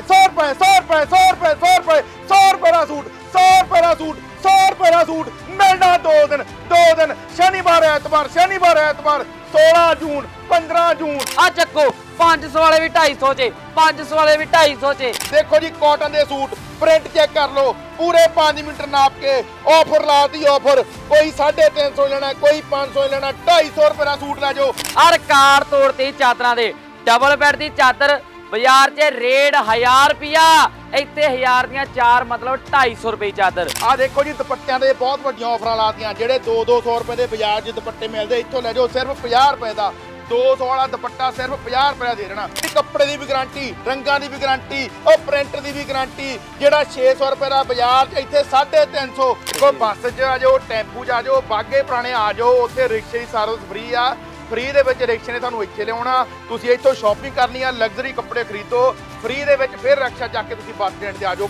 ਰੁਪਏ 100 ਰੁਪਏ 100 ਰੁਪਏ 100 ਰੁਪਏ 100 ਰੁਪਏ 100 ਰੁਪਏ ਦਾ ਸੂਟ 100 ਰੁਪਏ ਦਾ ਸੂਟ 100 ਰੁਪਏ ਦਾ ਸੂਟ ਮਿਲਣਾ ਦੋ ਦਿਨ ਦੋ ਦਿਨ ਸ਼ਨੀਵਾਰ ਐਤਵਾਰ ਸ਼ਨੀਵਾਰ ਐਤਵਾਰ 16 ਜੂਨ 15 ਜੂਨ। ਆ ਚੱਕੋ 500 ਵਾਲੇ ਵੀ 250 ਚ 500 ਵਾਲੇ ਵੀ 250 ਚ ਦੇਖੋ ਜੀ ਕਾਟਨ ਦੇ ਸੂਟ ਪ੍ਰਿੰਟ ਚੈੱਕ ਕਰ ਲਓ ਪੂਰੇ 5 ਮੀਟਰ ਨਾਪ ਕੇ ਆਫਰ ਲਾਤੀ ਆਫਰ ਕੋਈ 350 ਲੈਣਾ ਕੋਈ 500 ਲੈਣਾ 250 ਰੁਪਏ ਦਾ ਸੂਟ ਲੈ ਜਾਓ। ਆ ਰਿਕਾਰਡ ਤੋੜਤੀ ਚਾਦਰਾਂ ਦੇ ਡਬਲ ਬੈੱਡ ਦੀ ਚਾਦਰ ਬਾਜ਼ਾਰ 'ਚ ਰੇਟ 1000 ਰੁਪਿਆ ਇੱਥੇ 1000 ਦੀਆਂ ਚਾਰ ਮਤਲਬ 250 ਰੁਪਏ ਦੀ ਚਾਦਰ। ਆ ਦੇਖੋ ਜੀ, ਦੁਪੱਟਿਆਂ ਦੇ ਬਹੁਤ ਵੱਡੀਆਂ ਆਫਰਾਂ ਲਾਤੀਆਂ, ਜਿਹੜੇ 2-200 ਰੁਪਏ ਦੇ ਬਾਜ਼ਾਰ 'ਚ ਦੁਪੱਟੇ ਮਿਲਦੇ, ਇੱਥੋਂ ਲੈ ਜਾਓ, ਸਿਰਫ 50 ਰੁਪਏ ਦਾ। 200 ਵਾਲਾ ਦੁਪੱਟਾ ਸਿਰਫ 50 ਰੁਪਏ ਦਾ ਦੇ ਦੇਣਾ। ਕੱਪੜੇ ਦੀ ਵੀ ਗਾਰੰਟੀ, ਰੰਗਾਂ ਦੀ ਵੀ ਗਾਰੰਟੀ, ਉਹ ਪ੍ਰਿੰਟ ਦੀ ਵੀ ਗਾਰੰਟੀ, ਜਿਹੜਾ 600 ਰੁਪਏ ਦਾ ਬਾਜ਼ਾਰ 'ਚ ਇੱਥੇ 350 ਕੋਈ ਬੱਸ 'ਚ ਆ ਜਾਓ, ਟੈਂਪੂ 'ਚ ਆ ਜਾਓ ਬਾਗੇ ਪੁਰਾਣੇ ਆ ਜਾਓ, ਉੱਥੇ ਰਿਕਸ਼ੇ ਦੀ ਸਰਵਿਸ ਫ੍ਰੀ ਆ। ਫ੍ਰੀ ਦੇ ਵਿੱਚ ਰਿਕਸ਼ੇ ਨੇ ਤੁਹਾਨੂੰ ਇੱਥੇ ਲਿਆਉਣਾ। ਤੁਸੀਂ ਇੱਥੋਂ ਸ਼ਾਪਿੰਗ ਕਰਨੀ ਆ ਲਗਜ਼ਰੀ ਕੱਪੜੇ ਖਰੀਦੋ। ਫ੍ਰੀ ਦੇ ਵਿੱਚ ਫਿਰ ਰਕਸ਼ਾ ਚੱਕ ਕੇ ਤੁਸੀਂ ਬੱਸ ਸਟੈਂਡ ਤੇ ਆ ਜਾਓ।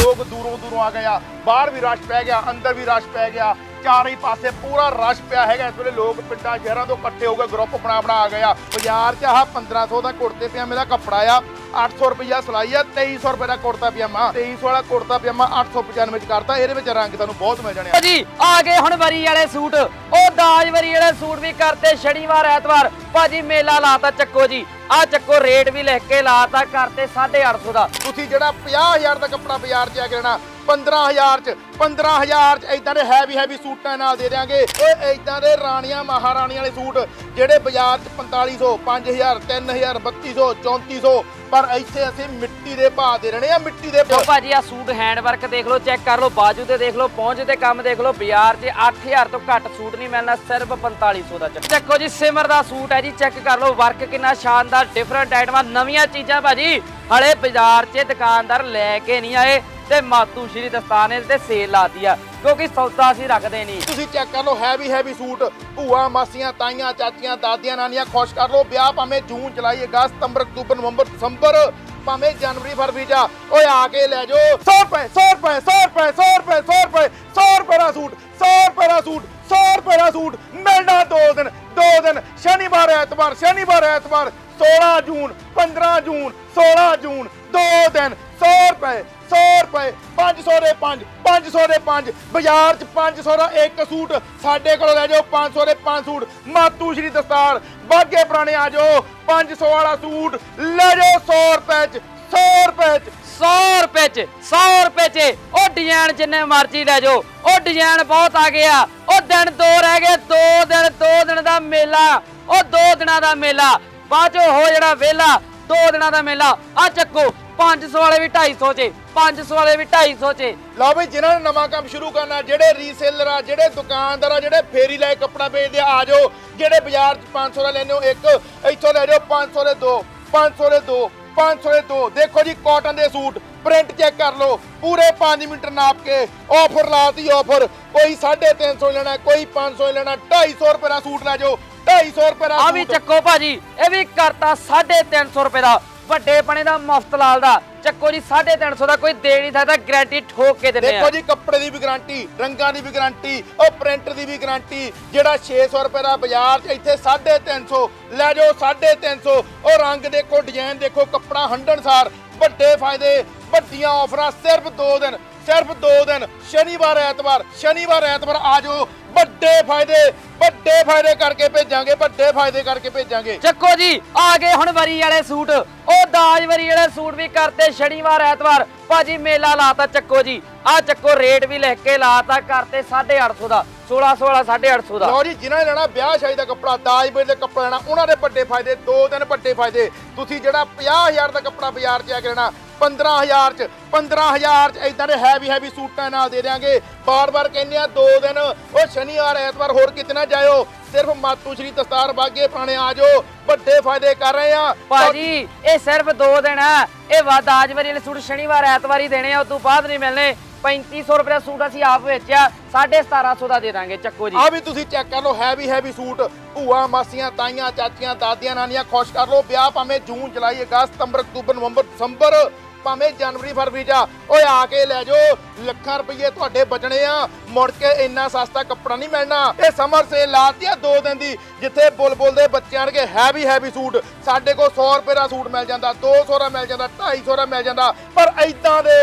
ਲੋਕ ਦੂਰੋਂ ਦੂਰੋਂ ਆ ਗਏ ਆ। ਬਾਹਰ ਵੀ ਰਸ਼ ਪੈ ਗਿਆ, ਅੰਦਰ ਵੀ ਰਸ਼ ਪੈ ਗਿਆ। ਚਾਰੇ ਪਾਸੇ ਪੂਰਾ ਰਸ਼ ਪਿਆ ਹੈਗਾ। ਇਸ ਵੇਲੇ ਲੋਕ ਪਿੰਡਾਂ, ਸ਼ਹਿਰਾਂ ਤੋਂ ਇਕੱਠੇ ਹੋ ਕੇ ਗਰੁੱਪ ਬਣਾ ਬਣਾ ਆ ਗਏ ਆ। ਬਾਜ਼ਾਰ 'ਚ ਆਹ 1500 ਦਾ ਕੁੜਤੇ ਪਜਾਮੇ ਦਾ ਕੱਪੜਾ ਆ। 800 ਰੁਪਈਆ ਸਿਲਾਈ ਆ 2300 ਰੁਪਏ ਦਾ ਕੁੜਤਾ ਪਜਾਮਾ। 2300 ਵਾਲਾ ਕੁੜਤਾ ਪਜਾਮਾ 895 ਚ ਕਰਤਾ ਇਹਦੇ ਵਿੱਚ ਰੰਗ ਤੁਹਾਨੂੰ ਬਹੁਤ ਮਿਲ ਜਾਣੇ ਆ। ਜੀ ਆ ਗਏ ਹੁਣ ਵਰੀ ਵਾਲੇ ਸੂਟ। ਉਹ ਦਾਜ ਵਰੀ ਵਾਲੇ ਸੂਟ ਵੀ ਕਰਤੇ ਸ਼ਨੀਵਾਰ ਐਤਵਾਰ। ਭਾਜੀ ਮੇਲਾ ਲਾਤਾ ਚੱਕੋ ਜੀ। ਆ ਚੱਕੋ ਰੇਟ ਵੀ ਲਿਖ ਕੇ ਲਾਤਾ ਕਰਤੇ 850 ਦਾ। ਤੁਸੀਂ ਜਿਹੜਾ 50000 ਦਾ ਕੱਪੜਾ ਬਾਜ਼ਾਰ 'ਚ ਆ ਕੇ ਲੈਣਾ 15000 ਚ 15000 ਚ ਇਦਾਂ ਦੇ ਹੈਵੀ ਹੈਵੀ ਸੂਟਾਂ ਨਾਲ ਦੇ ਦਿਆਂਗੇ। ਓਏ ਇਦਾਂ ਦੇ ਰਾਣੀਆਂ ਮਹਾਰਾਣੀਆਂ ਵਾਲੇ ਸੂਟ ਜਿਹੜੇ ਬਾਜ਼ਾਰ 'ਚ 4500 5000 3000 3200 3400 ਪਰ ਇੱਥੇ ਅਸੀਂ ਮਿੱਟੀ ਦੇ ਭਾਅ ਦੇ ਰਹੇ ਆ ਮਿੱਟੀ ਦੇ ਭਾਅ। ਭਾਜੀ ਆ ਸੂਟ ਹੈਂਡ ਵਰਕ ਦੇਖ ਲਓ ਚੈੱਕ ਕਰ ਲਓ ਬਾਜੂ ਤੇ ਦੇਖ ਲਓ ਪਹੁੰਚ ਤੇ ਕੰਮ ਦੇਖ ਲਓ ਬਾਜ਼ਾਰ 'ਚ 8000 ਤੋਂ ਘੱਟ ਸੂਟ ਨਹੀਂ ਮਿਲਣਾ ਸਿਰਫ 4500 ਦਾ ਚੱਕ ਚੱਕੋ ਜੀ ਸਿਮਰ ਦਾ ਸੂਟ ਹੈ ਜੀ ਚੈੱਕ ਕਰ ਲਓ ਵਰਕ ਕਿੰਨਾ ਸ਼ਾਨਦਾਰ ਡਿਫਰੈਂਟ ਆਈਟਮਾਂ ਨਵੀਆਂ ਚੀਜ਼ਾਂ ਭਾਜੀ ਹਲੇ ਬਾਜ਼ਾਰ 'ਚ ਦੁਕਾਨਦਾਰ ਲੈ ਕੇ ਨਹੀਂ ਆਏ। ਤੇ ਮਾਤੂ ਸ਼੍ਰੀ ਦਸਤਾਨੇ ਤੇ ਸੇਲ ਲਾਤੀ ਆ, ਕਿਉਂਕਿ ਸੌਦਾ ਅਸੀਂ ਰੱਖਦੇ ਨਹੀਂ। ਤੁਸੀਂ ਚੈੱਕ ਕਰ ਲਓ ਹੈਵੀ ਹੈਵੀ ਸੂਟ। ਭੂਆ, ਮਾਸੀਆਂ, ਤਾਈਆਂ, ਚਾਚੀਆਂ, ਦਾਦੀਆਂ, ਨਾਨੀਆਂ, ਖੁਸ਼ ਕਰ ਲਓ, ਵਿਆਹ ਭਾਵੇਂ ਜੂਨ, ਜੁਲਾਈ, ਅਗਸਤ, ਸਤੰਬਰ, ਅਕਤੂਬਰ, ਨਵੰਬਰ, ਦਸੰਬਰ, ਭਾਵੇਂ ਜਨਵਰੀ ਫਰਵਰੀ ਜਾ ਓਏ, ਆ ਕੇ ਲੈ ਜਾਓ। 100 ਰੁਪਏ 100 ਰੁਪਏ 100 ਰੁਪਏ 100 ਰੁਪਏ 100 ਰੁਪਏ 100 ਰੁਪਏ ਦਾ ਸੂਟ 100 ਰੁਪਏ ਦਾ ਸੂਟ 100 ਰੁਪਏ ਦਾ ਸੂਟ। ਮਿਲਣਾ ਦੋ ਦਿਨ ਦੋ ਦਿਨ, ਸ਼ਨੀਵਾਰ, ਐਤਵਾਰ ਸ਼ਨੀਵਾਰ, ਐਤਵਾਰ 16 ਜੂਨ 15 ਜੂਨ 16 ਜੂਨ, ਦੋ ਦਿਨ 100 ਰੁਪਏ 100 ਰੁਪਏ 500 ਦੇ 5 500 ਦੇ 5 ਬਾਜ਼ਾਰ 'ਚ 500 ਦਾ ਇੱਕ ਸੂਟ ਸਾਡੇ ਕੋਲੋਂ ਲੈ ਜਾਓ 500 ਦੇ 5 ਸੂਟ, ਮਾਤੂ ਸ਼੍ਰੀ ਦਸਤਾਰ ਬਾਗੇ ਪੁਰਾਣੇ ਆ ਜਾਓ 500 ਵਾਲਾ ਸੂਟ ਲੈ ਜਾਓ 100 ਰੁਪਏ 'ਚ 100 ਰੁਪਏ 'ਚ 100 ਰੁਪਏ ਚ 100 ਰੁਪਏ ਚ, ਉਹ ਡਿਜ਼ਾਈਨ ਜਿੰਨੇ ਮਰਜ਼ੀ ਲੈ ਜਾਓ, ਉਹ ਡਿਜ਼ਾਈਨ ਬਹੁਤ ਆ ਗਿਆ ਉਹ ਦਿਨ ਦੋ ਰਹਿ ਗਏ, ਦੋ ਦਿਨ ਦੋ ਦਿਨ ਦਾ ਮੇਲਾ, ਉਹ ਦੋ ਦਿਨਾਂ ਦਾ ਮੇਲਾ ਬਾਅਦ ਚੋਂ ਹੋ ਜਿਹੜਾ ਵੇਲਾ, ਦੋ ਦਿਨਾਂ ਦਾ ਮੇਲਾ ਆ ਚੱਕੋ 500 ਵਾਲੇ ਵੀ 250 ਚ 500 ਵਾਲੇ ਵੀ 250 ਚ ਲਓ ਵੀ ਜਿਨ੍ਹਾਂ ਨੇ ਨਵਾਂ ਕੰਮ ਸ਼ੁਰੂ ਕਰਨਾ, ਜਿਹੜੇ ਰੀਸੇਲਰ ਆ, ਜਿਹੜੇ ਦੁਕਾਨਦਾਰ ਆ, ਜਿਹੜੇ ਫੇਰੀ ਲੈ ਕੱਪੜਾ ਵੇਚਦੇ ਆ ਆ ਜਾਓ। ਜਿਹੜੇ ਬਾਜ਼ਾਰ 'ਚ 500 ਦਾ ਲੈਣੇ ਹੋ, ਇੱਕ, ਇੱਥੋਂ ਲੈ ਜਾਓ 500 ਦੇ ਦੋ 500 ਦੇ ਦੋ 500 ਦੇ ਦੋ। ਦੇਖੋ ਜੀ ਕਾਟਨ ਦੇ ਸੂਟ ਪ੍ਰਿੰਟ ਚੈੱਕ ਕਰ ਲਓ, ਪੂਰੇ 5 ਮੀਟਰ ਨਾਪ ਕੇ ਆਫਰ ਲਾਤੀ ਆਫਰ ਕੋਈ 350 ਲੈਣਾ, ਕੋਈ 500 ਲੈਣਾ 250 ਰੁਪਏ ਦਾ ਸੂਟ ਲੈ ਜਾਓ। 250 ਰੁਪਏ ਦਾ ਆ ਵੀ ਸੂਟ। ਚੱਕੋ ਭਾਜੀ ਇਹ ਵੀ ਕਰਤਾ 350 ਰੁਪਏ ਦਾ। ਵੱਡੇ ਪਣੇ ਦਾ ਮੁਫਤ ਲਾਲ ਦਾ। ਚੱਕੋ ਜੀ 350 ਦਾ ਕੋਈ ਦੇ ਨਹੀਂ ਸਕਦਾ ਗਾਰੰਟੀ ਠੋਕ ਕੇ ਦਿੰਦੇ ਆ। ਦੇਖੋ ਜੀ ਕੱਪੜੇ ਦੀ ਵੀ ਗਾਰੰਟੀ ਰੰਗਾਂ ਦੀ ਵੀ ਗਾਰੰਟੀ ਉਹ ਪ੍ਰਿੰਟ ਦੀ ਵੀ ਗਾਰੰਟੀ ਜਿਹੜਾ 600 ਰੁਪਏ ਦਾ ਬਾਜ਼ਾਰ 'ਚ ਇੱਥੇ 350 ਲੈ ਜਾਓ 350 ਉਹ ਰੰਗ ਦੇਖੋ ਡਿਜ਼ਾਈਨ ਦੇਖੋ ਕੱਪੜਾ ਹੰਡਣਸਾਰ ਵੱਡੇ ਫਾਇਦੇ ਵੱਡੀਆਂ ਆਫਰਾਂ ਸਿਰਫ 2 ਦਿਨ ਸਿਰਫ 2 ਦਿਨ ਸ਼ਨੀਵਾਰ ਐਤਵਾਰ ਸ਼ਨੀਵਾਰ ਐਤਵਾਰ ਆ ਜਾਓ। ਵੱਡੇ ਫਾਇਦੇ ਵੱਡੇ ਫਾਇਦੇ ਕਰਕੇ ਭੇਜਾਂਗੇ ਵੱਡੇ ਫਾਇਦੇ ਕਰਕੇ ਭੇਜਾਂਗੇ। ਚੱਕੋ ਜੀ ਆ ਗਏ ਹੁਣ ਵਰੀ ਵਾਲੇ ਸੂਟ। ਉਹ ਦਾਜ ਵਰੀ ਵਾਲੇ ਸੂਟ ਵੀ ਕਰਤੇ ਸ਼ਨੀਵਾਰ ਐਤਵਾਰ। ਭਾਜੀ ਮੇਲਾ ਲਾਤਾ ਚੱਕੋ ਜੀ। ਆ ਚੱਕੋ ਰੇਟ ਵੀ ਲਿਖ ਕੇ ਲਾਤਾ ਕਰਤੇ 850 ਦਾ 1600 ਵਾਲਾ 850 ਦਾ। ਲਓ ਜੀ ਜਿਨ੍ਹਾਂ ਨੇ ਲੈਣਾ ਵਿਆਹ ਸ਼ਾਦੀ ਦਾ ਕੱਪੜਾ ਦਾਜ ਵੇਲੇ ਦਾ ਕੱਪੜਾ ਲੈਣਾ ਉਹਨਾਂ ਦੇ ਵੱਡੇ ਫਾਇਦੇ ਦੋ ਦਿਨ ਵੱਡੇ ਫਾਇਦੇ। ਤੁਸੀਂ ਜਿਹੜਾ 50000 ਦਾ ਕੱਪੜਾ ਬਾਜ਼ਾਰ 'ਚ ਆ ਕੇ ਲੈਣਾ 15000 'ਚ 15000 'ਚ ਇਦਾਂ ਦੇ ਹੈਵੀ ਹੈਵੀ ਸੂਟਾਂ ਨਾਲ ਦੇ ਦਿਆਂਗੇ। ਬਾਰ-ਬਾਰ ਕਹਿੰਦੇ ਆ ਦੋ ਦਿਨ ਉਹ ਸ਼ਨੀਵਾਰ ਐਤਵਾਰ ਹੋਰ ਕਿਤੇ ਨਾ ਜਾਇਓ। ਸਿਰਫ ਮਾਤੂ ਸ਼੍ਰੀ ਦਸਤਾਰ ਬਾਗੇ ਪੁਰਾਣੇ ਆ ਜਾਓ। ਵੱਡੇ ਫਾਇਦੇ ਕਰ ਰਹੇ ਆ। ਭਾਜੀ ਇਹ ਸਿਰਫ 2 ਦਿਨ ਆ। ਇਹ ਵਾ ਦਾਜ ਵਰੀ ਵਾਲੇ ਸੂਟ ਸ਼ਨੀਵਾਰ ਐਤਵਾਰ ਹੀ ਦੇਣੇ ਆ ਉਸ ਤੋਂ ਬਾਅਦ ਨਹੀਂ ਮਿਲਣੇ। 3500 ਰੁਪਏ ਦਾ ਸੂਟ ਅਸੀਂ ਆਪ ਵੇਚਿਆ 1750 ਦਾ ਦੇ ਦਾਂਗੇ ਚੱਕੋ ਜੀ। ਆ ਵੀ ਤੁਸੀਂ ਚੈੱਕ ਕਰ ਲਓ ਹੈਵੀ ਹੈਵੀ ਸੂਟ। ਭੂਆ ਮਾਸੀਆਂ ਤਾਈਆਂ ਚਾਚੀਆਂ ਦਾਦੀਆਂ ਨਾਨੀਆਂ ਖੁਸ਼ ਕਰ ਲਓ। ਵਿਆਹ ਭਾਵੇਂ ਜੂਨ ਜੁਲਾਈ ਅਗਸਤ ਸਤੰਬਰ ਅਕਤੂਬਰ ਨਵੰਬਰ ਦਸੰਬਰ। ਭਾਵੇਂ ਜਨਵਰੀ ਫਰਵਰੀ ਚ ਆ। ਓਏ ਆ ਕੇ ਲੈ ਜਾਓ, ਲੱਖਾਂ ਰੁਪਏ ਤੁਹਾਡੇ ਬਚਣੇ ਆ ਮੁੜ ਕੇ ਇੰਨਾ ਸਸਤਾ ਕੱਪੜਾ ਨਹੀਂ ਮਿਲਣਾ ਇਹ ਸਮਰ ਸੇਲ ਲਾਤੀ ਆ ਦੋ ਦਿਨ ਦੀ, ਜਿੱਥੇ ਬੁਲਬੁਲ ਦੇ ਬੱਚਿਆਂ ਵਰਗੇ ਹੈਵੀ ਹੈਵੀ ਸੂਟ, ਸਾਡੇ ਕੋਲ 100 ਰੁਪਏ ਦਾ ਸੂਟ ਮਿਲ ਜਾਂਦਾ 200 ਦਾ ਮਿਲ ਜਾਂਦਾ 250 ਦਾ ਮਿਲ ਜਾਂਦਾ, ਪਰ ਐਦਾਂ ਦੇ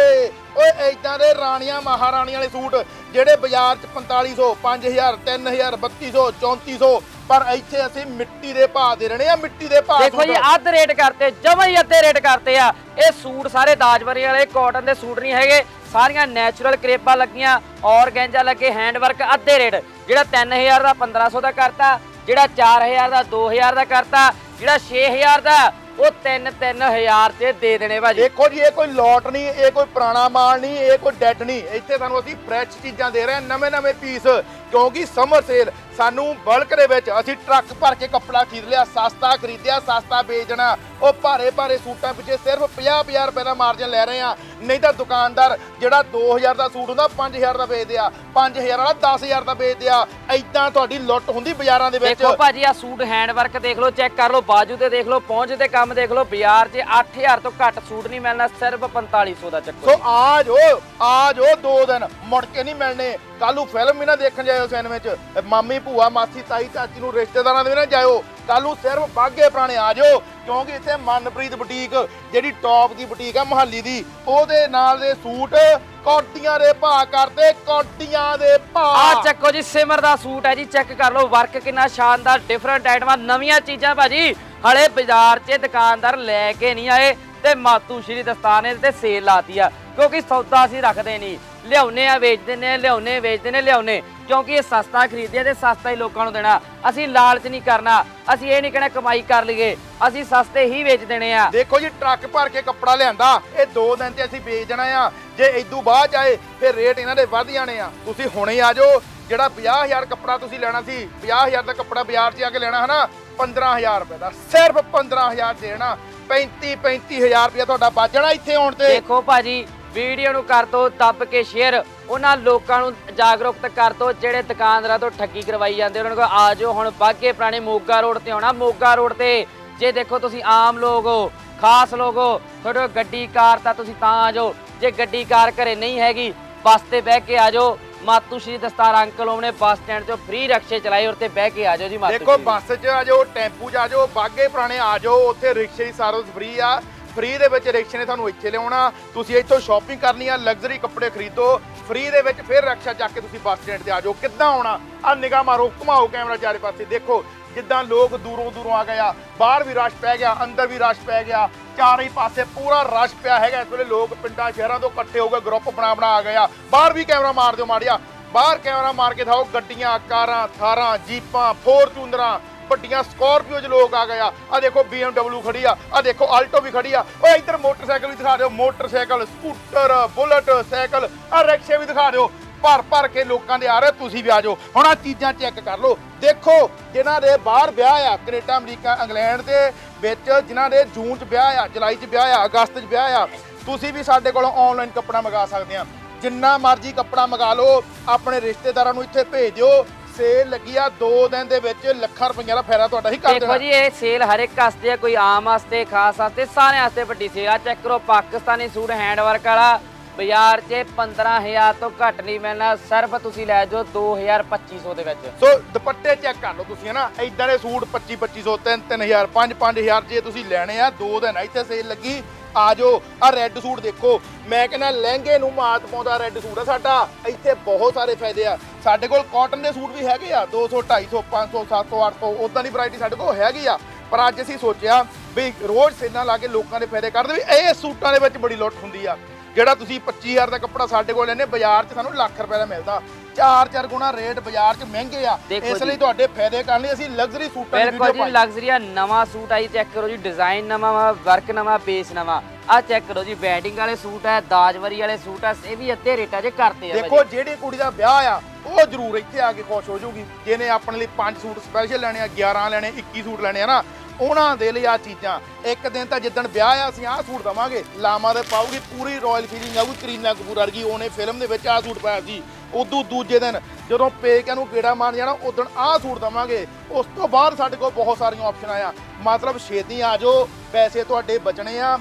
ਓਏ ਐਦਾਂ ਦੇ ਰਾਣੀਆਂ ਮਹਾਰਾਣੀਆਂ ਵਾਲੇ ਸੂਟ ਜਿਹੜੇ ਬਾਜ਼ਾਰ 'ਚ 4500 5000 3000 3200 3400 ਪਰ ਇੱਥੇ ਅਸੀਂ ਮਿੱਟੀ ਦੇ ਭਾਅ ਦੇ ਰਹੇ ਆ ਮਿੱਟੀ ਦੇ ਭਾਅ ਦੇਖੋ ਜੀ ਸੂਟ। ਅੱਧ ਰੇਟ ਕਰਤੇ ਜਮਾਂ ਹੀ ਅੱਧੇ ਰੇਟ ਕਰਤੇ ਆ। ਇਹ ਸੂਟ ਸਾਰੇ ਦਾਜਵਰੀ ਵਾਲੇ ਕਾਟਨ ਦੇ ਸੂਟ ਨਹੀਂ ਹੈਗੇ। ਸਾਰੀਆਂ ਨੈਚੁਰਲ ਕਰੇਪਾਂ ਲੱਗੀਆਂ ਔਰਗੈਂਜਾ ਲੱਗੇ ਹੈਂਡ ਵਰਕ ਅੱਧੇ ਰੇਟ। ਜਿਹੜਾ 3000 ਦਾ 1500 ਦਾ ਕਰਤਾ ਜਿਹੜਾ 4000 ਦਾ 2000 ਦਾ ਕਰਤਾ ਜਿਹੜਾ 6000 ਦਾ ਉਹ 3 3000 ਚ ਦੇ ਦੇਣੇ ਭਾਜੀ। ਦੇਖੋ ਜੀ, ਇਹ ਕੋਈ ਲੋਟ ਨਹੀਂ, ਇਹ ਕੋਈ ਪੁਰਾਣਾ ਮਾਲ ਨਹੀਂ, ਇਹ ਕੋਈ ਡੈਡ ਨਹੀਂ। ਇੱਥੇ ਸਾਨੂੰ ਅਸੀਂ ਫਰੈਸ਼ ਚੀਜ਼ਾਂ ਦੇ ਰਹੇ ਹਾਂ ਨਵੇਂ ਨਵੇਂ ਪੀਸ। ਕਿਉਂਕਿ ਸਮਰ ਸੇਲ ਸਾਨੂੰ ਬਲਕ ਦੇ ਵਿੱਚ ਅਸੀਂ ਟਰੱਕ ਭਰ ਕੇ ਕੱਪੜਾ ਖਰੀਦ ਲਿਆ, ਸਸਤਾ ਖਰੀਦਿਆ, ਸਸਤਾ ਵੇਚਣਾ। ਉਹ ਭਾਰੇ ਭਾਰੇ ਸੂਟਾਂ ਪਿੱਛੇ ਸਿਰਫ 50-50 ਰੁਪਏ ਦਾ ਮਾਰਜਨ ਲੈ ਰਹੇ ਆ। ਨਹੀਂ ਤਾਂ ਦੁਕਾਨਦਾਰ ਜਿਹੜਾ 2000 ਦਾ ਸੂਟ ਹੁੰਦਾ 5000 ਦਾ ਵੇਚਦੇ ਆ। 5000 ਵਾਲਾ 10000 ਦਾ ਵੇਚਦੇ ਆ। ਐਦਾਂ ਤੁਹਾਡੀ ਲੁੱਟ ਹੁੰਦੀ ਬਾਜ਼ਾਰਾਂ ਦੇ ਵਿੱਚ। ਦੇਖੋ ਭਾਜੀ ਆ ਸੂਟ ਹੈਂਡ ਵਰਕ ਦੇਖ ਲਓ ਚੈੱਕ ਕਰ ਲਓ ਬਾਜੂ ਤੇ ਦੇਖ ਲਓ ਪਹੁੰਚ ਤੇ ਕੰਮ ਦੇਖ ਲਓ ਬਾਜ਼ਾਰ 'ਚ 8000 ਤੋਂ ਘੱਟ ਸੂਟ ਨਹੀਂ ਮਿਲਣਾ ਸਿਰਫ 4500 ਦਾ ਚੱਕੋ ਸੋ ਆ ਜੋ ਆ ਜੋ ਦੋ ਦਿਨ ਮੁੜ ਕੇ ਨਹੀਂ ਮਿਲਣੇ। ਕੱਲੂ ਫਿਲਮ ਵੀ ਨਾ ਦੇਖਣ ਜਾਇਓ ਸਿਨੇਮੇ 'ਚ। ਮਾਮੀ ਭੂਆ ਮਾਸੀ ਤਾਈ ਚਾਚੀ ਨੂੰ ਰਿਸ਼ਤੇਦਾਰਾਂ ਦੇ ਵੀ ਨਾ ਜਾਇਓ। ਕੱਲੂ ਸਿਰਫ ਬਾਗੇ ਪੁਰਾਣੇ ਆ ਜਾਓ, ਕਿਉਂਕਿ ਇੱਥੇ ਮਨਪ੍ਰੀਤ ਬੁਟੀਕ, ਜਿਹੜੀ ਟੌਪ ਦੀ ਬੁਟੀਕ ਆ ਮੁਹੱਲੀ ਦੀ, ਉਹਦੇ ਨਾਲ ਦੇ ਸੂਟ ਕੋਟੀਆਂ ਦੇ ਭਾਅ ਕਰਦੇ ਕੋਟੀਆਂ ਦੇ ਆ ਚੱਕੋ ਜੀ, ਸਿਮਰ ਦਾ ਸੂਟ ਹੈ ਜੀ ਚੈੱਕ ਕਰ ਲਓ ਵਰਕ ਕਿੰਨਾ ਸ਼ਾਨਦਾਰ ਡਿਫਰੈਂਟ ਆਈਟਮਾਂ ਨਵੀਆਂ ਚੀਜ਼ਾਂ ਭਾਜੀ, ਹਲੇ ਬਾਜ਼ਾਰ 'ਚ ਦੁਕਾਨਦਾਰ ਲੈ ਕੇ ਨਹੀਂ ਆਏ, ਤੇ ਮਾਤੂ ਸ਼੍ਰੀ ਦਸਤਾਨੇ ਤੇ ਸੇਲ ਲਾਤੀ ਆ, ਕਿਉਂਕਿ ਸੌਦਾ ਅਸੀਂ ਰੱਖਦੇ ਨਹੀਂ। ਲਿਆਉਨੇ ਆ ਵੇਚਦੇ ਨੇ ਲਿਆਉਨੇ ਵੇਚਦੇ ਨੇ ਲਿਆਉਨੇ। ਕਿਉਂਕਿ ਇਹ ਸਸਤਾ ਖਰੀਦਿਆ ਤੇ ਸਸਤਾ ਹੀ ਲੋਕਾਂ ਨੂੰ ਦੇਣਾ। ਅਸੀਂ ਲਾਲਚ ਨਹੀਂ ਕਰਨਾ। ਅਸੀਂ ਇਹ ਨਹੀਂ ਕਹਿਣਾ ਕਮਾਈ ਕਰ ਲਈਏ। ਅਸੀਂ ਸਸਤੇ ਹੀ ਵੇਚ ਦੇਣੇ ਆ। ਦੇਖੋ ਜੀ ਟਰੱਕ ਭਰ ਕੇ ਕੱਪੜਾ ਲਿਆਂਦਾ। ਇਹ ਦੋ ਦਿਨ ਤੇ ਅਸੀਂ ਵੇਚ ਦੇਣਾ ਆ। ਜੇ ਇਦੋਂ ਬਾਅਦ ਆਏ ਫਿਰ ਰੇਟ ਇਹਨਾਂ ਦੇ ਵੱਧ ਜਾਣੇ ਆ। ਤੁਸੀਂ ਹੁਣੇ ਆ ਜਾਓ। ਜਿਹੜਾ 50000 ਕੱਪੜਾ ਤੁਸੀਂ ਲੈਣਾ ਸੀ 50000 ਦਾ ਕੱਪੜਾ ਬਾਜ਼ਾਰ 'ਚ ਆ ਕੇ ਲੈਣਾ ਹਨਾ 15000 ਰੁਪਏ ਦਾ। ਸਿਰਫ 15000 ਦੇਣਾ। 35 35000 ਰੁਪਏ ਤੁਹਾਡਾ ਬਚ ਜਾਣਾ ਇੱਥੇ ਆਉਣ ਤੇ। ਦੇਖੋ ਭਾਜੀ ਵੀਡੀਓ ਨੂੰ ਕਰ ਦੋ ਦੱਬ ਕੇ ਸ਼ੇਅਰ ਉਹਨਾਂ ਲੋਕਾਂ ਨੂੰ ਜਾਗਰੂਕਤ ਕਰ ਦੋ ਜਿਹੜੇ ਦੁਕਾਨਦਾਰਾਂ ਤੋਂ ਠੱਗੀ ਕਰਵਾਈ ਜਾਂਦੇ ਉਹਨਾਂ ਨੂੰ ਕਹੋ ਆ ਜਾਓ ਹੁਣ ਬਾਗੇ ਪੁਰਾਣੇ ਮੋਗਾ ਰੋਡ ਤੇ ਆਉਣਾ। ਮੋਗਾ ਰੋਡ ਤੇ ਜੇ ਦੇਖੋ ਤੁਸੀਂ ਆਮ ਲੋਕ ਹੋ ਖਾਸ ਲੋਕ ਹੋ ਤੁਹਾਡੇ ਕੋਲ ਗੱਡੀ ਕਾਰ ਤਾਂ ਤੁਸੀਂ ਤਾਂ ਆ ਜਾਓ। ਜੇ ਗੱਡੀ ਕਾਰ ਘਰੇ ਨਹੀਂ ਹੈਗੀ ਬੱਸ ਤੇ ਬਹਿ ਕੇ ਆ ਜਾਓ। ਮਾਤੂ ਸ਼੍ਰੀ ਦਸਤਾਰ ਅੰਕਲ ਉਹਨੇ ਬੱਸ ਸਟੈਂਡ ਤੋਂ ਫ੍ਰੀ ਰਕਸ਼ੇ ਚਲਾਏ ਔਰ ਤੇ ਬਹਿ ਕੇ ਆ ਜਾਓ ਜੀ ਮਾਤੂ ਦੇਖੋ। ਬੱਸ 'ਚ ਆ ਜਾਓ ਟੈਂਪੂ 'ਚ ਆ ਜਾਓ ਬਾਗੇ ਪੁਰਾਣੇ ਆ ਜਾਓ ਉੱਥੇ ਰਿਕਸ਼ੇ ਦੀ ਸਰਵਿਸ ਫ੍ਰੀ ਆ। ਫ੍ਰੀ ਦੇ ਵਿੱਚ ਰਿਕਸ਼ੇ ਨੇ ਤੁਹਾਨੂੰ ਇੱਥੇ ਲਿਆਉਣਾ। ਤੁਸੀਂ ਇੱਥੋਂ ਸ਼ਾਪਿੰਗ ਕਰਨੀ ਆ ਲਗਜ਼ਰੀ ਕੱਪੜੇ ਖਰੀਦੋ, ਫ੍ਰੀ ਦੇ ਵਿੱਚ ਫਿਰ ਰਕਸ਼ਾ ਚੱਕ ਕੇ ਤੁਸੀਂ ਬੱਸ ਸਟੈਂਡ ਤੇ ਆ ਜਾਓ। ਕਿੱਦਾਂ ਆਉਣਾ? ਆ ਨਿਗਾਹ ਮਾਰੋ, ਘੁਮਾਓ ਕੈਮਰਾ ਚਾਰੇ ਪਾਸੇ, ਦੇਖੋ ਜਿੱਦਾਂ ਲੋਕ ਦੂਰੋਂ ਦੂਰੋਂ ਆ ਗਏ ਆ। ਬਾਹਰ ਵੀ ਰਸ਼ ਪੈ ਗਿਆ, ਅੰਦਰ ਵੀ ਰਸ਼ ਪੈ ਗਿਆ। ਚਾਰੇ ਪਾਸੇ ਪੂਰਾ ਰਸ਼ ਪਿਆ ਹੈਗਾ। ਇਸ ਵੇਲੇ ਲੋਕ ਪਿੰਡਾਂ, ਸ਼ਹਿਰਾਂ ਤੋਂ ਇਕੱਠੇ ਹੋ ਕੇ ਗਰੁੱਪ ਬਣਾ ਬਣਾ ਆ ਗਏ ਆ। ਬਾਹਰ ਵੀ ਕੈਮਰਾ ਮਾਰ ਦਿਓ ਮਾੜਿਆ। ਬਾਹਰ ਕੈਮਰਾ ਮਾਰ ਕੇ ਦਿਖਾਓ ਗੱਡੀਆਂ, ਕਾਰਾਂ, ਥਾਰਾਂ, ਜੀਪਾਂ ਫੋਰਚੂਨਰਾਂ ਵੱਡੀਆਂ ਸਕਾਰਪੀਓ 'ਚ ਲੋਕ ਆ ਗਏ ਆ। ਆ ਦੇਖੋ BMW ਖੜੀ ਆ ਆ ਦੇਖੋ ਆਲਟੋ ਵੀ ਖੜੀ ਆ। ਓਏ ਇੱਧਰ ਮੋਟਰਸਾਈਕਲ ਵੀ ਦਿਖਾ ਦਿਓ, ਮੋਟਰਸਾਈਕਲ, ਸਕੂਟਰ, ਬੁਲਟ, ਸਾਈਕਲ ਆ ਰਿਕਸ਼ੇ ਵੀ ਦਿਖਾ ਦਿਓ। ਭਰ ਭਰ ਕੇ ਲੋਕਾਂ ਦੇ ਆ ਰਹੇ, ਤੁਸੀਂ ਵੀ ਆ ਜਾਓ। ਹੁਣ ਆ ਚੀਜ਼ਾਂ ਚੈੱਕ ਕਰ ਲਓ। ਦੇਖੋ, ਜਿਨ੍ਹਾਂ ਦੇ ਬਾਹਰ ਵਿਆਹ ਆ, ਕੈਨੇਡਾ, ਅਮਰੀਕਾ, ਇੰਗਲੈਂਡ ਦੇ ਵਿੱਚ, ਜਿਨ੍ਹਾਂ ਦੇ ਜੂਨ 'ਚ ਵਿਆਹ ਆ, ਜੁਲਾਈ 'ਚ ਵਿਆਹ ਆ, ਅਗਸਤ 'ਚ ਵਿਆਹ ਆ, ਤੁਸੀਂ ਵੀ ਸਾਡੇ ਕੋਲੋਂ ਆਨਲਾਈਨ ਕੱਪੜਾ ਮੰਗਾ ਸਕਦੇ ਆ। ਜਿੰਨਾ ਮਰਜ਼ੀ ਕੱਪੜਾ ਮੰਗਾ ਲਓ, ਆਪਣੇ ਰਿਸ਼ਤੇਦਾਰਾਂ ਨੂੰ ਇੱਥੇ ਭੇਜ ਦਿਓ। ਸੇਲ ਲੱਗੀ ਆ 2 ਦਿਨ ਦੇ ਵਿੱਚ ਲੱਖਾਂ ਰੁਪਈਆ ਦਾ ਫਾਇਦਾ ਤੁਹਾਡਾ ਹੀ ਕਰ ਦੇਖੋ ਦੇਣਾ। ਜੀ ਇਹ ਸੇਲ ਹਰ ਇੱਕ ਵਾਸਤੇ ਆ ਕੋਈ ਆਮ ਵਾਸਤੇ ਖਾਸ ਵਾਸਤੇ ਸਾਰਿਆਂ ਵਾਸਤੇ ਵੱਡੀ ਸੇਲ ਆ। ਚੈੱਕ ਕਰੋ ਪਾਕਿਸਤਾਨੀ ਸੂਟ ਹੈਂਡ ਵਰਕ ਵਾਲਾ ਬਾਜ਼ਾਰ 'ਚ 15000 ਤੋਂ ਘੱਟ ਨਹੀਂ ਮਿਲਣਾ। ਸਿਰਫ ਤੁਸੀਂ ਲੈ ਜਾਓ 2250 ਦੇ ਵਿੱਚ। ਸੋ ਦੁਪੱਟੇ ਚੈੱਕ ਕਰ ਲਓ ਤੁਸੀਂ ਹਨਾ? ਇਦਾਂ ਦੇ ਸੂਟ 25 2500 3 3000 5 5000 ਜੇ ਤੁਸੀਂ ਲੈਣੇ ਆ ਦੋ ਦਿਨ ਇੱਥੇ ਸੇਲ ਲੱਗੀ। ਆ ਜਾਓ ਆ ਰੈੱਡ ਸੂਟ ਦੇਖੋ। ਮੈਂ ਕਹਿੰਦਾ, ਲਹਿੰਗੇ ਨੂੰ ਮਾਤ ਪਾਉਂਦਾ ਰੈੱਡ ਸੂਟ ਆ ਸਾਡਾ। ਇੱਥੇ ਬਹੁਤ ਸਾਰੇ ਫਾਇਦੇ ਆ। ਸਾਡੇ ਕੋਲ ਕਾਟਨ ਦੇ ਸੂਟ ਵੀ ਹੈਗੇ ਆ। 200 250 500 700 800 ਉਦਾਂ ਦੀ ਵੈਰਾਈਟੀ ਸਾਡੇ ਕੋਲ ਹੈਗੀ ਆ। ਪਰ ਅੱਜ ਅਸੀਂ ਸੋਚਿਆ ਵੀ ਰੋਜ਼ ਸੇਲਾਂ ਲਾ ਕੇ ਲੋਕਾਂ ਦੇ ਫਾਇਦੇ ਕਰਦੇ ਵੀ ਇਹ ਸੂਟਾਂ ਦੇ ਵਿੱਚ ਬੜੀ ਲੁੱਟ ਹੁੰਦੀ ਆ। ਜਿਹੜਾ ਤੁਸੀਂ 25000 ਦਾ ਕੱਪੜਾ ਸਾਡੇ ਕੋਲ ਲੈਨੇ ਬਾਜ਼ਾਰ 'ਚ ਸਾਨੂੰ ਲੱਖ ਰੁਪਏ ਦਾ ਮਿਲਦਾ। ਚਾਰ ਚਾਰ ਗੁਣਾ ਰੇਟ ਬਾਜ਼ਾਰ 'ਚ ਮਹਿੰਗੇ ਆ। ਦੇਖੋ ਇਸ ਜੀ। ਲਈ ਤੁਹਾਡੇ ਫਾਇਦੇ ਕਰਨ ਲਈ ਅਸੀਂ ਲਗਜ਼ਰੀ ਸੂਟਾਂ ਦੀ ਬਿਲਕੁਲ ਵੀਡੀਓ ਜੀ ਪਾਈ। ਲਗਜ਼ਰੀ ਆ ਨਵਾਂ ਸੂਟ ਆਈ ਚੈੱਕ ਕਰੋ ਜੀ ਡਿਜ਼ਾਈਨ ਨਵਾਂ ਵਾ ਵਰਕ ਨਵਾਂ ਬੇਸ ਨਵਾਂ। ਆ ਚੈੱਕ ਕਰੋ ਜੀ ਬੈਂਡਿੰਗ ਵਾਲੇ ਸੂਟ ਆ ਦਾਜਵਰੀ ਵਾਲੇ ਸੂਟ ਆ ਇਹ ਵੀ ਅੱਧੇ ਰੇਟਾਂ 'ਚ ਕਰਤੇ ਆ ਦੇਖੋ ਜਿਹੜੀ ਕੁੜੀ ਦਾ ਵਿਆਹ ਆ ਉਹ ਜ਼ਰੂਰ ਇੱਥੇ ਆ ਕੇ ਖੁਸ਼ ਹੋ ਜਾਊਗੀ। ਜਿਹਨੇ ਆਪਣੇ ਲਈ 5 ਸੂਟ ਸਪੈਸ਼ਲ ਲੈਣੇ ਆ 11 ਲੈਣੇ 21 ਸੂਟ ਲੈਣੇ ਆ ਨਾ ਉਹਨਾਂ ਦੇ ਲਈ ਆ ਚੀਜ਼ਾਂ। ਇੱਕ ਦਿਨ ਤਾਂ ਜਿੱਦਣ ਵਿਆਹ ਆ ਅਸੀਂ ਆਹ ਸੂਟ ਦਵਾਂਗੇ। ਲਾਮਾ ਦੇ ਪਾਉਗੀ ਪੂਰੀ ਰਾਇਲ ਫੀਲਿੰਗ ਆਊਗੀ ਕਰੀਨਾ ਕਪੂਰ ਵਰਗੀ ਉਹਨੇ ਫਿਲਮ ਦੇ ਵਿੱਚ ਆਹ ਸੂਟ ਪਾਇਆ ਸੀ। ਉਦੋਂ ਦੂਜੇ ਦਿਨ ਜਦੋਂ ਪੇਕਿਆਂ ਨੂੰ ਗੇੜਾ ਮਾਰ ਜਾਣਾ ਉਦੋਂ ਆਹ ਸੂਟ ਦਵਾਂਗੇ। ਉਸ ਤੋਂ ਬਾਅਦ ਸਾਡੇ ਕੋਲ ਬਹੁਤ ਸਾਰੀਆਂ ਆਪਸ਼ਨ ਆ ਮਤਲਬ ਛੇਤੀ ਆ ਜਾਓ, ਪੈਸੇ ਤੁਹਾਡੇ ਬਚਣੇ ਆ।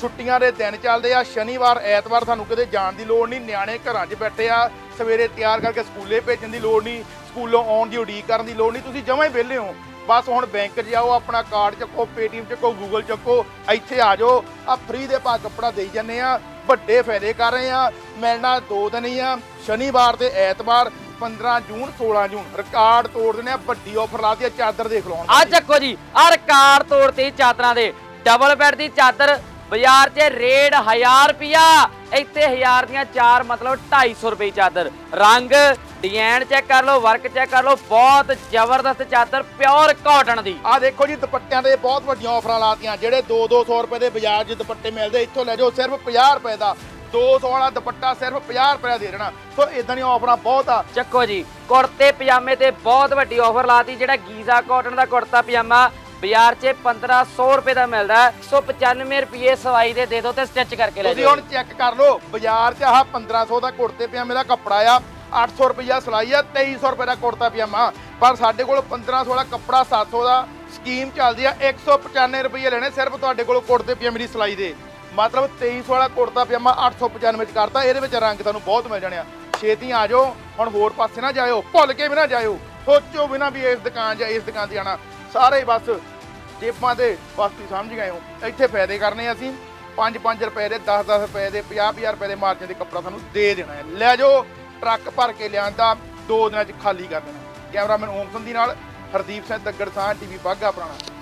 ਛੁੱਟੀਆਂ ਦੇ ਦਿਨ ਚੱਲਦੇ ਆ, ਸ਼ਨੀਵਾਰ, ਐਤਵਾਰ ਤੁਹਾਨੂੰ ਕਿਤੇ ਜਾਣ ਦੀ ਲੋੜ ਨਹੀਂ। ਨਿਆਣੇ ਘਰਾਂ 'ਚ ਬੈਠੇ ਆ, ਸਵੇਰੇ ਤਿਆਰ ਕਰਕੇ ਸਕੂਲੇ ਭੇਜਣ ਦੀ ਲੋੜ ਨਹੀਂ, ਸਕੂਲੋਂ ਆਉਣ ਦੀ ਉਡੀਕ ਕਰਨ ਦੀ ਲੋੜ ਨਹੀਂ। ਤੁਸੀਂ ਜਮਾਂ ਹੀ ਵਿਹਲੇ ਹੋ। ਬਸ ਹੁਣ ਬੈਂਕ 'ਚ ਜਾਓ, ਆਪਣਾ ਕਾਰਡ ਚੱਕੋ ਪੇਟੀਐਮ ਚੱਕੋ ਗੂਗਲ ਚੱਕੋ, ਇੱਥੇ ਆ ਜਾਓ। ਆ ਫ੍ਰੀ ਦੇ ਪਾ ਕੱਪੜਾ ਦੇਈ ਜਾਂਦੇ ਆ। ਵੱਡੇ ਫਾਇਦੇ ਕਰ ਰਹੇ ਆ ਮਿਲਣਾ ਦੋ ਦਿਨ ਹੀ ਆ। ਸ਼ਨੀਵਾਰ ਤੇ ਐਤਵਾਰ 15 ਜੂਨ 16 ਜੂਨ। ਰਿਕਾਰਡ ਤੋੜ ਦਿੰਦੇ ਆ, ਵੱਡੀ ਆਫਰ ਲਾਤੀ ਆ, ਚਾਦਰ ਦੇਖ ਲਓ ਹੁਣ। ਆ ਚੱਕੋ ਜੀ ਆ ਰਿਕਾਰਡ ਤੋੜਤੇ ਜੀ ਚਾਦਰਾਂ ਦੇ। ਡਬਲ ਬੈੱਡ ਦੀ ਚਾਦਰ ਬਾਜ਼ਾਰ 'ਚ ਰੇਟ 1000 ਰੁਪਿਆ ਇੱਥੇ 1000 ਦੀਆਂ ਚਾਰ ਮਤਲਬ 250 ਰੁਪਏ ਚਾਦਰ। ਰੰਗ ਡਿਜ਼ਾਈਨ ਚੈੱਕ ਕਰ ਲਓ ਵਰਕ ਚੈੱਕ ਕਰ ਲਓ ਬਹੁਤ ਜ਼ਬਰਦਸਤ ਚਾਦਰ ਪਿਓਰ ਕਾਟਨ ਦੀ। ਆ ਦੇਖੋ ਜੀ ਦੁਪੱਟਿਆਂ ਦੇ ਬਹੁਤ ਵੱਡੀਆਂ ਆਫਰਾਂ ਲਾਤੀਆਂ ਜਿਹੜੇ 2-200 ਰੁਪਏ ਦੇ ਬਾਜ਼ਾਰ 'ਚ ਦੁਪੱਟੇ ਮਿਲਦੇ ਇੱਥੋਂ ਲੈ ਜਾਓ ਸਿਰਫ 50 ਰੁਪਏ ਦਾ। 200 ਵਾਲਾ ਦੁਪੱਟਾ ਸਿਰਫ 50 ਰੁਪਏ ਦਾ ਦੇ ਦੇਣਾ। ਸੋ ਇਦਾਂ ਦੀਆਂ ਆਫਰਾਂ ਬਹੁਤ ਆ। ਚੱਕੋ ਜੀ ਕੁੜਤੇ ਪਜਾਮੇ ਤੇ ਬਹੁਤ ਵੱਡੀ ਆਫਰ ਲਾਤੀ ਜਿਹੜਾ ਗੀਜ਼ਾ ਕਾਟਨ ਦਾ ਕੁੜਤਾ ਪਜਾਮਾ ਬਾਜ਼ਾਰ 'ਚ 1500 ਰੁਪਏ ਦਾ ਮਿਲਦਾ ਹੈ। 195 ਰੁਪਏ ਸਵਾਈ ਦੇ ਦੇ ਦਿਓ ਤੇ ਸਟਿਚ ਕਰਕੇ ਲੈ ਤੁਸੀਂ ਜਾਓ ਹੁਣ ਚੈੱਕ ਕਰ ਲਓ ਬਾਜ਼ਾਰ 'ਚ ਆਹ 1500 ਦਾ ਕੁੜਤੇ ਪਜਾਮੇ ਦਾ ਕੱਪੜਾ ਆ 800 ਰੁਪਈਆ ਸਿਲਾਈ ਆ 2300 ਰੁਪਏ ਦਾ ਕੁੜਤਾ ਪਜਾਮਾ। ਪਰ ਸਾਡੇ ਕੋਲ 1500 ਵਾਲਾ ਕੱਪੜਾ 700 ਦਾ ਸਕੀਮ ਚੱਲਦੀ ਆ 195 ਰੁਪਏ ਲੈਣੇ ਸਿਰਫ ਤੁਹਾਡੇ ਕੋਲ ਕੁੜਤੇ ਪਜਾਮੇ ਦੀ ਸਿਲਾਈ ਦੇ। ਮਤਲਬ 2300 ਵਾਲਾ ਕੁੜਤਾ ਪਜਾਮਾ 895 ਚ ਕਰਤਾ ਇਹਦੇ ਵਿੱਚ ਰੰਗ ਤੁਹਾਨੂੰ ਬਹੁਤ ਮਿਲ ਜਾਣੇ ਆ। ਛੇਤੀ ਆ ਜਾਓ ਹੁਣ ਹੋਰ ਪਾਸੇ ਨਾ ਜਾਇਓ ਭੁੱਲ ਕੇ ਵੀ ਨਾ ਜਾਇਓ। ਸੋਚੋ ਵੀ ਨਾ ਵੀ ਇਸ ਦੁਕਾਨ ਜਾਂ ਇਸ ਦੁਕਾਨ ਤੇ ਆਣਾ ਸਾਰੇ ਹੀ ਬਸ ਜੇਬਾਂ ਤੇ ਬਸ ਤੁਸੀਂ ਸਮਝ ਗਏ ਹੋ। ਇੱਥੇ ਫਾਇਦੇ ਕਰਨੇ ਅਸੀਂ। 5-5 ਰੁਪਏ ਦੇ 10-10 ਰੁਪਏ ਦੇ 50-50 ਰੁਪਏ ਦੇ ਮਾਰਜਨ ਦੇ ਕੱਪੜਾ ਤੁਹਾਨੂੰ ਦੇ ਦੇਣਾ ਹੈ। ਲੈ ਜਾਓ, ਟਰੱਕ ਭਰ ਕੇ ਲਿਆਂਦਾ ਦੋ ਦਿਨਾਂ 'ਚ ਖਾਲੀ ਕਰ ਦੇਣਾ। ਕੈਮਰਾਮੈਨ ਓਮਸਨ ਦੀ ਨਾਲ ਹਰਦੀਪ ਸਿੰਘ, ਦੱਗੜ ਸਾਹ ਟੀਵੀ ਬਾਗਾ ਪੁਰਾਣਾ।